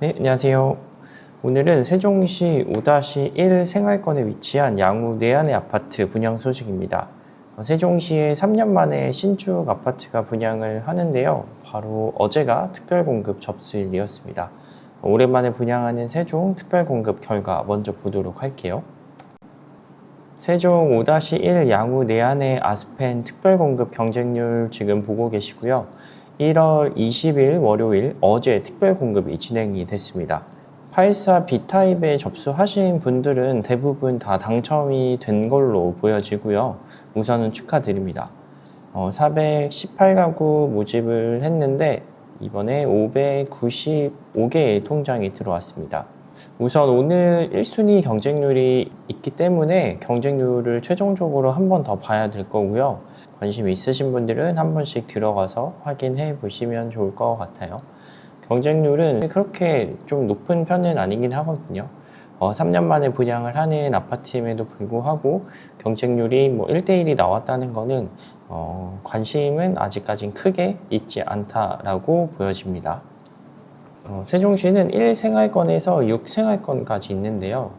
네, 안녕하세요. 오늘은 세종시 5-1 생활권에 위치한 양우 내안의 아파트 분양 소식입니다. 어, 세종시에 3년 만에 신축 아파트가 분양을 하는데요. 바로 어제가 특별공급 접수일이었습니다. 어, 오랜만에 분양하는 세종 특별공급 결과 먼저 보도록 할게요. 세종 5-1 양우 내안의 아스펜 특별공급 경쟁률 지금 보고 계시고요. 1월 20일 월요일 어제 특별 공급이 진행이 됐습니다. 84 B타입에 접수하신 분들은 대부분 다 당첨이 된 걸로 보여지고요. 우선은 축하드립니다. 어, 418가구 모집을 했는데 이번에 595개의 통장이 들어왔습니다. 우선 오늘 1순위 경쟁률이 있기 때문에 경쟁률을 최종적으로 한 번 더 봐야 될 거고요. 관심 있으신 분들은 한 번씩 들어가서 확인해 보시면 좋을 것 같아요. 경쟁률은 그렇게 좀 높은 편은 아니긴 하거든요. 어, 3년 만에 분양을 하는 아파트임에도 불구하고 경쟁률이 뭐 1대1이 나왔다는 거는 어, 관심은 아직까진 크게 있지 않다라고 보여집니다. 어, 세종시는 1생활권에서 6생활권까지 있는데요.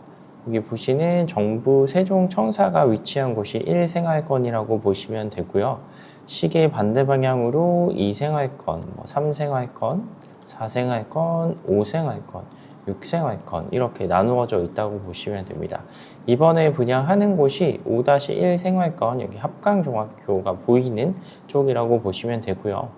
여기 보시는 정부 세종청사가 위치한 곳이 1생활권이라고 보시면 되고요. 시계 반대 방향으로 2생활권, 뭐 3생활권, 4생활권, 5생활권, 6생활권 이렇게 나누어져 있다고 보시면 됩니다. 이번에 분양하는 곳이 5-1 생활권 여기 합강중학교가 보이는 쪽이라고 보시면 되고요.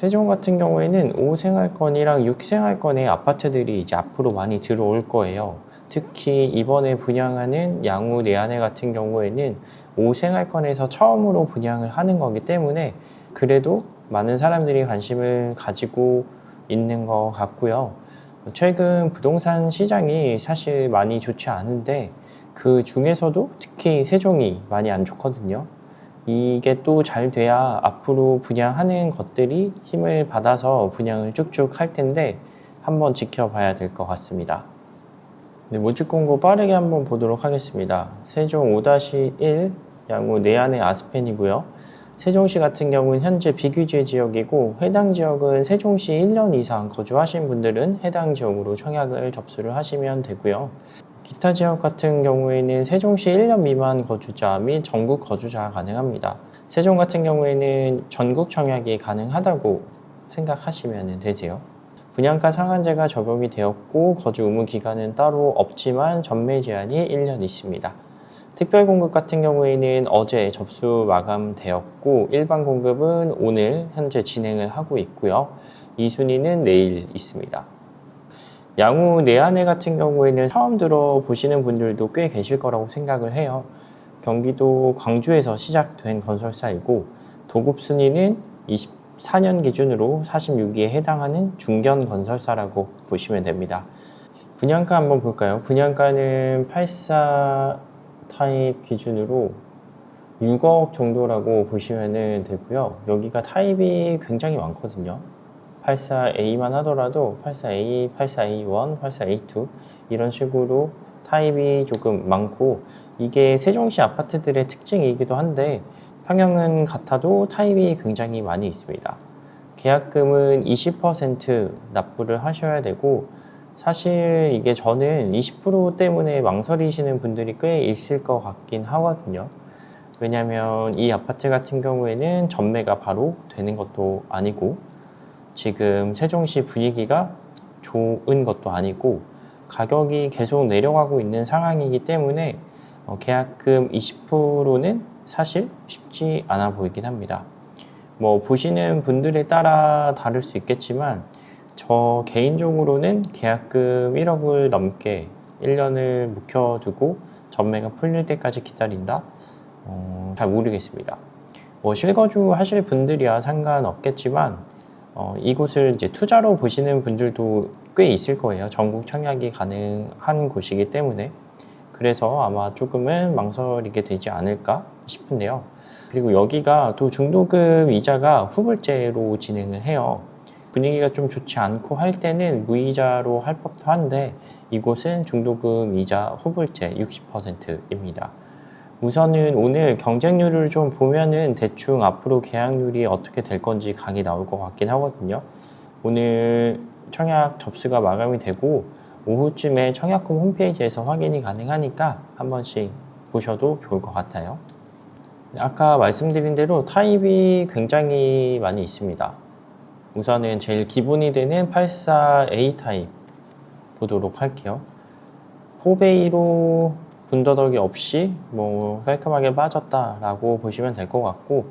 세종 같은 경우에는 5생활권이랑 6생활권의 아파트들이 이제 앞으로 많이 들어올 거예요. 특히 이번에 분양하는 양우 내안에 같은 경우에는 5생활권에서 처음으로 분양을 하는 거기 때문에 그래도 많은 사람들이 관심을 가지고 있는 것 같고요. 최근 부동산 시장이 사실 많이 좋지 않은데 그 중에서도 특히 세종이 많이 안 좋거든요. 이게 또 잘 돼야 앞으로 분양하는 것들이 힘을 받아서 분양을 쭉쭉 할 텐데 한번 지켜봐야 될 것 같습니다. 네, 모집 공고 빠르게 한번 보도록 하겠습니다. 세종 5-1 양우 내안의 아스펜이고요. 세종시 같은 경우는 현재 비규제 지역이고 해당 지역은 세종시 1년 이상 거주하신 분들은 해당 지역으로 청약을 접수를 하시면 되고요. 기타 지역 같은 경우에는 세종시 1년 미만 거주자 및 전국 거주자 가능합니다. 세종 같은 경우에는 전국 청약이 가능하다고 생각하시면 되세요. 분양가 상한제가 적용이 되었고 거주 의무 기간은 따로 없지만 전매 제한이 1년 있습니다. 특별 공급 같은 경우에는 어제 접수 마감되었고 일반 공급은 오늘 현재 진행을 하고 있고요. 2순위는 내일 있습니다. 양우 내안에 같은 경우에는 처음 들어보시는 분들도 꽤 계실 거라고 생각을 해요. 경기도 광주에서 시작된 건설사이고 도급 순위는 24년 기준으로 46위에 해당하는 중견 건설사라고 보시면 됩니다. 분양가 한번 볼까요? 분양가는 84 타입 기준으로 6억 정도라고 보시면 되고요. 여기가 타입이 굉장히 많거든요. 84A만 하더라도 84A, 84A1, 84A2 이런 식으로 타입이 조금 많고 이게 세종시 아파트들의 특징이기도 한데 평형은 같아도 타입이 굉장히 많이 있습니다. 계약금은 20% 납부를 하셔야 되고 사실 이게 저는 20% 때문에 망설이시는 분들이 꽤 있을 것 같긴 하거든요. 왜냐면 이 아파트 같은 경우에는 전매가 바로 되는 것도 아니고 지금 세종시 분위기가 좋은 것도 아니고 가격이 계속 내려가고 있는 상황이기 때문에 어, 계약금 20%는 사실 쉽지 않아 보이긴 합니다. 뭐 보시는 분들에 따라 다를 수 있겠지만 저 개인적으로는 계약금 1억을 넘게 1년을 묵혀두고 전매가 풀릴 때까지 기다린다? 어, 잘 모르겠습니다. 뭐 실거주 하실 분들이야 상관없겠지만 어, 이곳을 이제 투자로 보시는 분들도 꽤 있을 거예요. 전국 청약이 가능한 곳이기 때문에 그래서 아마 조금은 망설이게 되지 않을까 싶은데요. 그리고 여기가 또 중도금 이자가 후불제로 진행을 해요. 분위기가 좀 좋지 않고 할 때는 무이자로 할 법도 한데 이곳은 중도금 이자 후불제 60%입니다. 우선은 오늘 경쟁률을 좀 보면은 대충 앞으로 계약률이 어떻게 될 건지 각이 나올 것 같긴 하거든요. 오늘 청약 접수가 마감이 되고 오후쯤에 청약홈 홈페이지에서 확인이 가능하니까 한 번씩 보셔도 좋을 것 같아요. 아까 말씀드린 대로 타입이 굉장히 많이 있습니다. 우선은 제일 기본이 되는 84A 타입 보도록 할게요. 포베이로 군더더기 없이 뭐 깔끔하게 빠졌다라고 보시면 될 것 같고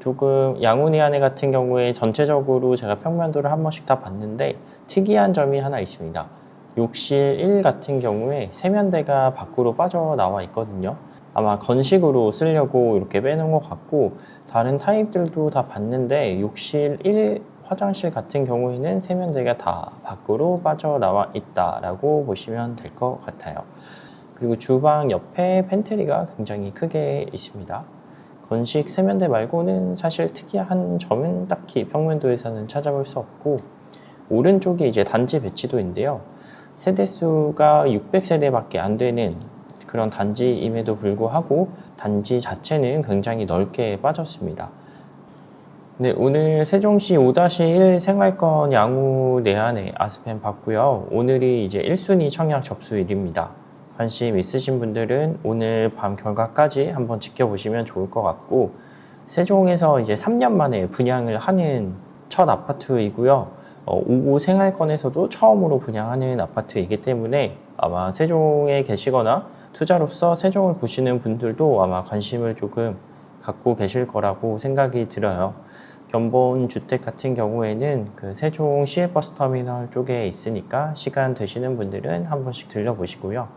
조금 안에 같은 경우에 전체적으로 제가 평면도를 한 번씩 다 봤는데 특이한 점이 하나 있습니다. 욕실 1 같은 경우에 세면대가 밖으로 빠져나와 있거든요. 아마 건식으로 쓰려고 이렇게 빼놓은 것 같고 다른 타입들도 다 봤는데 욕실 1 화장실 같은 경우에는 세면대가 다 밖으로 빠져나와 있다라고 보시면 될 것 같아요. 그리고 주방 옆에 팬트리가 굉장히 크게 있습니다. 건식 세면대 말고는 사실 특이한 점은 딱히 평면도에서는 찾아볼 수 없고 오른쪽에 이제 단지 배치도인데요. 세대수가 600세대밖에 안 되는 그런 단지임에도 불구하고 단지 자체는 굉장히 넓게 빠졌습니다. 네, 오늘 세종시 5-1 생활권 양우 내한의 아스펜 봤고요. 오늘이 이제 1순위 청약 접수일입니다. 관심 있으신 분들은 오늘 밤 결과까지 한번 지켜보시면 좋을 것 같고 세종에서 이제 3년 만에 분양을 하는 첫 아파트이고요. 어, 5구 생활권에서도 처음으로 분양하는 아파트이기 때문에 아마 세종에 계시거나 투자로서 세종을 보시는 분들도 아마 관심을 조금 갖고 계실 거라고 생각이 들어요. 견본 주택 같은 경우에는 그 세종 시외버스 터미널 쪽에 있으니까 시간 되시는 분들은 한 번씩 들려보시고요.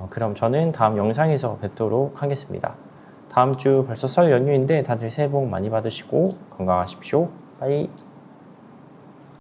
어, 그럼 저는 다음 영상에서 뵙도록 하겠습니다. 다음 주 벌써 설 연휴인데 다들 새해 복 많이 받으시고 건강하십시오. 빠이.